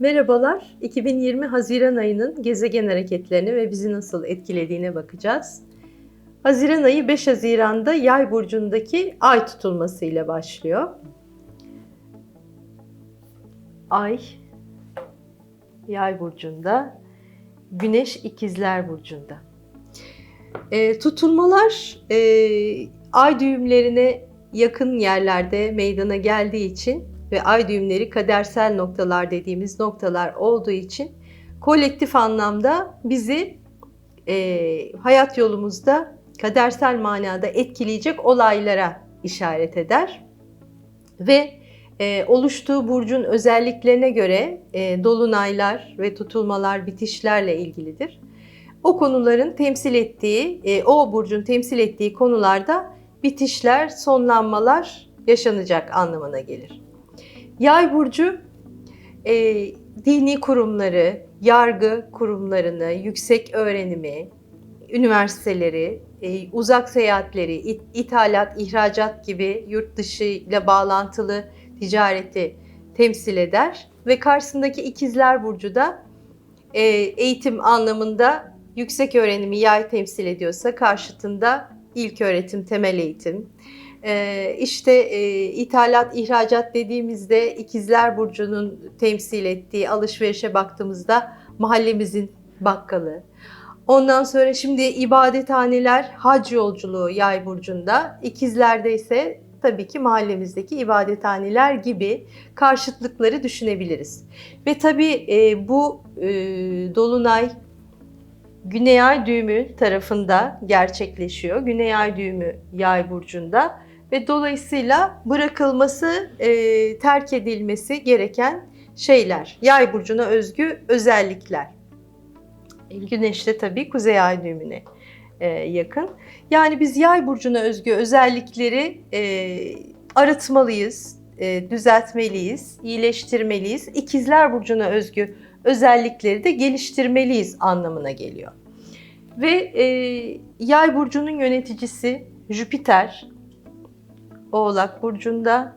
Merhabalar. 2020 Haziran ayının gezegen hareketlerini ve bizi nasıl etkilediğine bakacağız. Haziran ayı 5 Haziran'da Yay burcundaki ay tutulması ile başlıyor. Ay Yay burcunda, Güneş İkizler burcunda. E, tutulmalar e, ay düğümlerine yakın yerlerde meydana geldiği için ve ay düğümleri kadersel noktalar dediğimiz noktalar olduğu için kolektif anlamda bizi e, hayat yolumuzda kadersel manada etkileyecek olaylara işaret eder ve e, oluştuğu burcun özelliklerine göre e, dolunaylar ve tutulmalar bitişlerle ilgilidir. O konuların temsil ettiği, e, o burcun temsil ettiği konularda bitişler, sonlanmalar yaşanacak anlamına gelir. Yay burcu e, dini kurumları, yargı kurumlarını, yüksek öğrenimi, üniversiteleri, e, uzak seyahatleri, it, ithalat, ihracat gibi yurt dışı ile bağlantılı ticareti temsil eder. Ve karşısındaki ikizler burcu da e, eğitim anlamında yüksek öğrenimi yay temsil ediyorsa karşıtında ilk öğretim, temel eğitim, ee, işte e, ithalat, ihracat dediğimizde ikizler burcunun temsil ettiği alışverişe baktığımızda mahallemizin bakkalı. Ondan sonra şimdi ibadethaneler hac yolculuğu yay burcunda. İkizlerde ise tabii ki mahallemizdeki ibadethaneler gibi karşıtlıkları düşünebiliriz. Ve tabii e, bu e, dolunay Güney Ay düğümü tarafında gerçekleşiyor. Güney Ay düğümü Yay burcunda ve dolayısıyla bırakılması, e, terk edilmesi gereken şeyler. Yay burcuna özgü özellikler. Güneş de tabii Kuzey Ay düğümüne e, yakın. Yani biz Yay burcuna özgü özellikleri e, arıtmalıyız, e, düzeltmeliyiz, iyileştirmeliyiz. İkizler burcuna özgü özellikleri de geliştirmeliyiz anlamına geliyor. Ve e, Yay burcunun yöneticisi Jüpiter Oğlak burcunda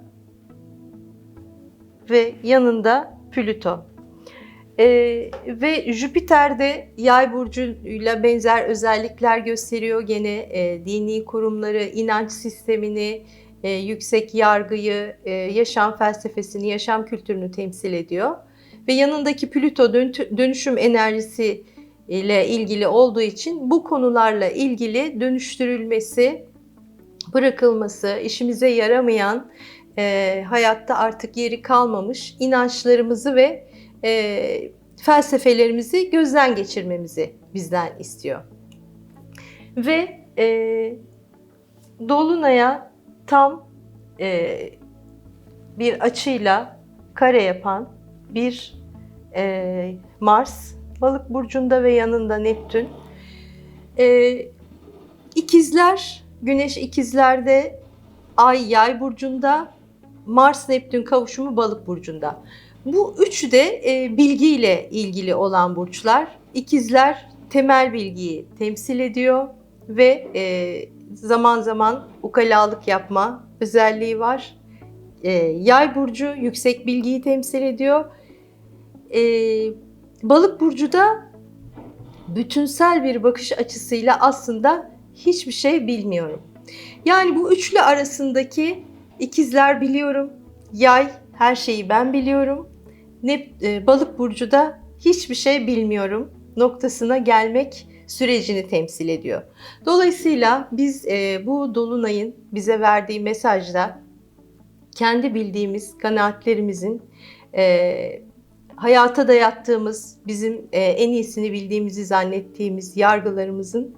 ve yanında Plüto. E, ve Jüpiter de Yay burcuyla benzer özellikler gösteriyor. Gene e, dini kurumları, inanç sistemini, e, yüksek yargıyı, e, yaşam felsefesini, yaşam kültürünü temsil ediyor ve yanındaki Plüto dönüşüm enerjisi ile ilgili olduğu için bu konularla ilgili dönüştürülmesi, bırakılması, işimize yaramayan, e, hayatta artık yeri kalmamış inançlarımızı ve e, felsefelerimizi gözden geçirmemizi bizden istiyor. Ve e, Dolunay'a tam e, bir açıyla kare yapan bir e, Mars, Balık burcunda ve yanında Neptün. E, ikizler, Güneş ikizlerde, Ay Yay burcunda, Mars Neptün kavuşumu Balık burcunda. Bu üçü de e, bilgiyle ilgili olan burçlar. İkizler temel bilgiyi temsil ediyor ve e, zaman zaman ukalalık yapma özelliği var. E, yay burcu yüksek bilgiyi temsil ediyor e, balık burcu da bütünsel bir bakış açısıyla aslında hiçbir şey bilmiyorum. Yani bu üçlü arasındaki ikizler biliyorum, yay her şeyi ben biliyorum. Ne e, balık burcu da hiçbir şey bilmiyorum noktasına gelmek sürecini temsil ediyor. Dolayısıyla biz e, bu dolunayın bize verdiği mesajda kendi bildiğimiz kanaatlerimizin e, hayata dayattığımız, bizim e, en iyisini bildiğimizi zannettiğimiz yargılarımızın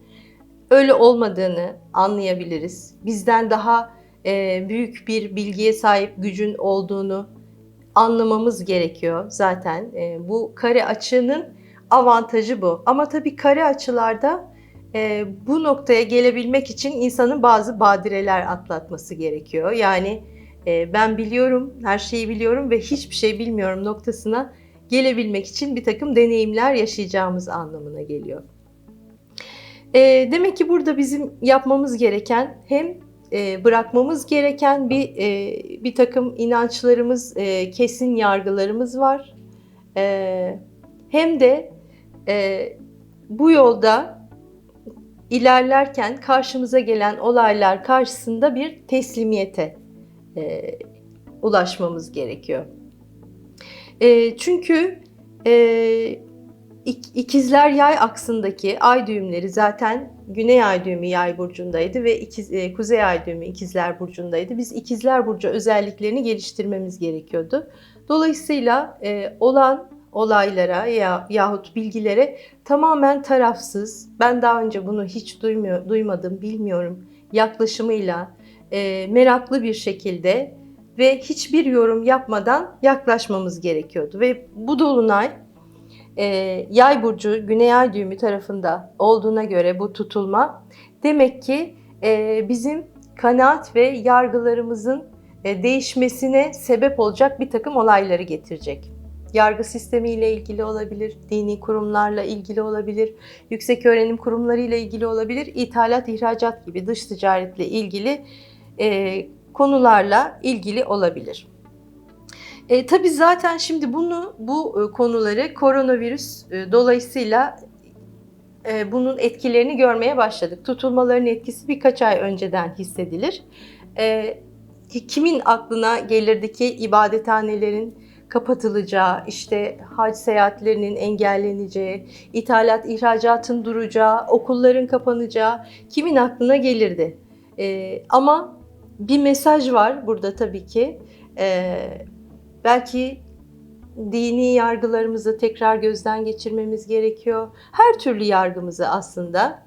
öyle olmadığını anlayabiliriz. Bizden daha e, büyük bir bilgiye sahip gücün olduğunu anlamamız gerekiyor zaten. E, bu kare açının avantajı bu. Ama tabii kare açılarda bu noktaya gelebilmek için insanın bazı badireler atlatması gerekiyor. Yani ben biliyorum, her şeyi biliyorum ve hiçbir şey bilmiyorum noktasına gelebilmek için bir takım deneyimler yaşayacağımız anlamına geliyor. E, demek ki burada bizim yapmamız gereken hem e, bırakmamız gereken bir e, bir takım inançlarımız, e, kesin yargılarımız var. e, hem de e, bu yolda ilerlerken karşımıza gelen olaylar karşısında bir teslimiyete e, ulaşmamız gerekiyor. E, çünkü e, ikizler yay aksındaki ay düğümleri zaten güney ay düğümü yay burcundaydı ve ikiz, e, kuzey ay düğümü ikizler burcundaydı. Biz ikizler burcu özelliklerini geliştirmemiz gerekiyordu. Dolayısıyla e, olan olaylara ya yahut bilgilere tamamen tarafsız, ben daha önce bunu hiç duymuyor, duymadım, bilmiyorum yaklaşımıyla e, meraklı bir şekilde ve hiçbir yorum yapmadan yaklaşmamız gerekiyordu. Ve bu dolunay e, yay burcu güney ay düğümü tarafında olduğuna göre bu tutulma demek ki e, bizim kanaat ve yargılarımızın e, değişmesine sebep olacak bir takım olayları getirecek. Yargı sistemiyle ilgili olabilir, dini kurumlarla ilgili olabilir, yüksek öğrenim kurumlarıyla ilgili olabilir, ithalat, ihracat gibi dış ticaretle ilgili e, konularla ilgili olabilir. E, tabii zaten şimdi bunu bu e, konuları koronavirüs e, dolayısıyla e, bunun etkilerini görmeye başladık. Tutulmaların etkisi birkaç ay önceden hissedilir. E, kimin aklına gelirdi ki ibadethanelerin kapatılacağı, işte hac seyahatlerinin engelleneceği, ithalat, ihracatın duracağı, okulların kapanacağı kimin aklına gelirdi? E, ama bir mesaj var burada tabii ki. E, belki dini yargılarımızı tekrar gözden geçirmemiz gerekiyor. Her türlü yargımızı aslında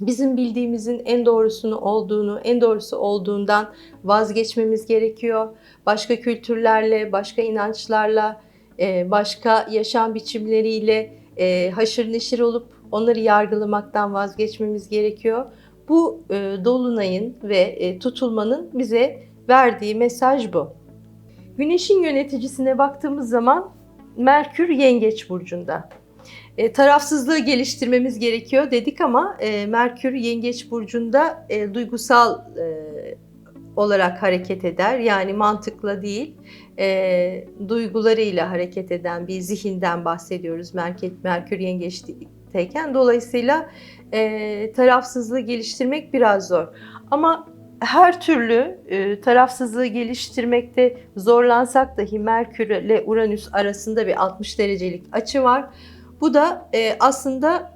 bizim bildiğimizin en doğrusunu olduğunu, en doğrusu olduğundan vazgeçmemiz gerekiyor. Başka kültürlerle, başka inançlarla, e, başka yaşam biçimleriyle e, haşır neşir olup onları yargılamaktan vazgeçmemiz gerekiyor. Bu e, dolunayın ve tutulmanın bize verdiği mesaj bu. Güneşin yöneticisine baktığımız zaman Merkür Yengeç burcunda. E, tarafsızlığı geliştirmemiz gerekiyor dedik ama e, Merkür Yengeç burcunda e, duygusal e, olarak hareket eder. Yani mantıkla değil, e, duygularıyla hareket eden bir zihinden bahsediyoruz Merkür, Merkür Yengeç'teyken. Dolayısıyla e, tarafsızlığı geliştirmek biraz zor. Ama her türlü e, tarafsızlığı geliştirmekte zorlansak dahi Merkür ile Uranüs arasında bir 60 derecelik açı var. Bu da e, aslında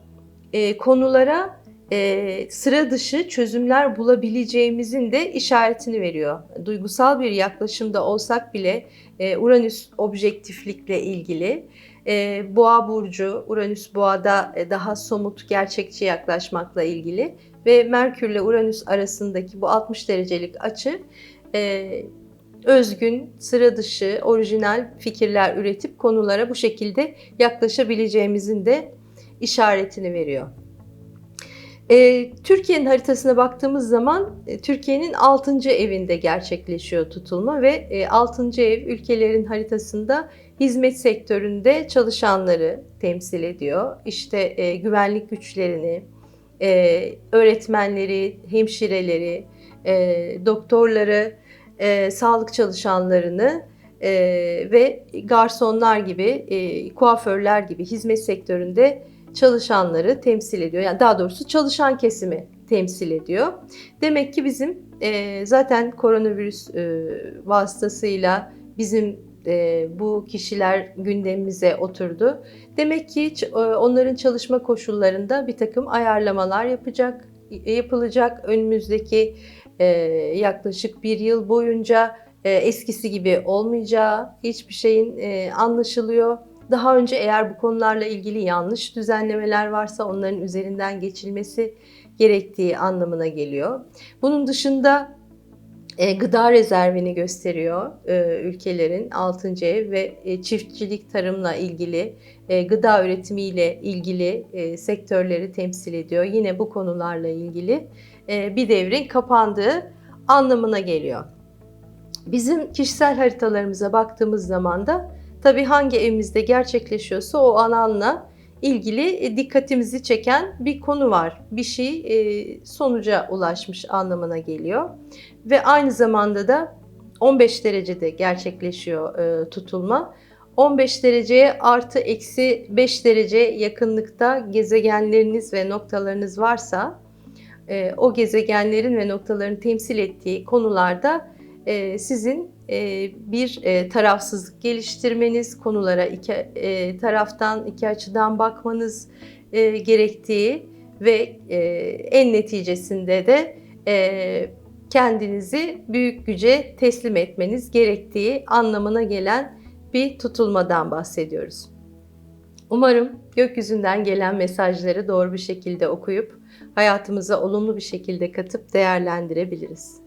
e, konulara e, sıra dışı çözümler bulabileceğimizin de işaretini veriyor. Duygusal bir yaklaşımda olsak bile e, Uranüs objektiflikle ilgili, e, Boğa burcu Uranüs Boğa'da e, daha somut, gerçekçi yaklaşmakla ilgili ve Merkür ile Uranüs arasındaki bu 60 derecelik açı e, özgün, sıra dışı, orijinal fikirler üretip konulara bu şekilde yaklaşabileceğimizin de işaretini veriyor. E, Türkiye'nin haritasına baktığımız zaman e, Türkiye'nin 6. evinde gerçekleşiyor tutulma ve e, 6. ev ülkelerin haritasında hizmet sektöründe çalışanları temsil ediyor. İşte e, güvenlik güçlerini, e, öğretmenleri, hemşireleri, e, doktorları, e, sağlık çalışanlarını e, ve garsonlar gibi, e, kuaförler gibi hizmet sektöründe çalışanları temsil ediyor. Yani daha doğrusu çalışan kesimi temsil ediyor. Demek ki bizim e, zaten koronavirüs e, vasıtasıyla bizim e, bu kişiler gündemimize oturdu. Demek ki e, onların çalışma koşullarında bir takım ayarlamalar yapacak, yapılacak. Önümüzdeki e, yaklaşık bir yıl boyunca e, eskisi gibi olmayacağı hiçbir şeyin e, anlaşılıyor. Daha önce eğer bu konularla ilgili yanlış düzenlemeler varsa onların üzerinden geçilmesi gerektiği anlamına geliyor. Bunun dışında e, gıda rezervini gösteriyor e, ülkelerin 6. ev ve e, çiftçilik tarımla ilgili, e, gıda üretimiyle ilgili e, sektörleri temsil ediyor. Yine bu konularla ilgili e, bir devrin kapandığı anlamına geliyor. Bizim kişisel haritalarımıza baktığımız zaman da tabii hangi evimizde gerçekleşiyorsa o alanla ilgili e, dikkatimizi çeken bir konu var. Bir şey e, sonuca ulaşmış anlamına geliyor. Ve aynı zamanda da 15 derecede gerçekleşiyor e, tutulma. 15 dereceye artı eksi 5 derece yakınlıkta gezegenleriniz ve noktalarınız varsa o gezegenlerin ve noktaların temsil ettiği konularda sizin bir e, tarafsızlık geliştirmeniz, konulara iki e, taraftan, iki açıdan bakmanız e, gerektiği ve en neticesinde de kendinizi büyük güce teslim etmeniz gerektiği anlamına gelen bir tutulmadan bahsediyoruz. Umarım gökyüzünden gelen mesajları doğru bir şekilde okuyup hayatımıza olumlu bir şekilde katıp değerlendirebiliriz.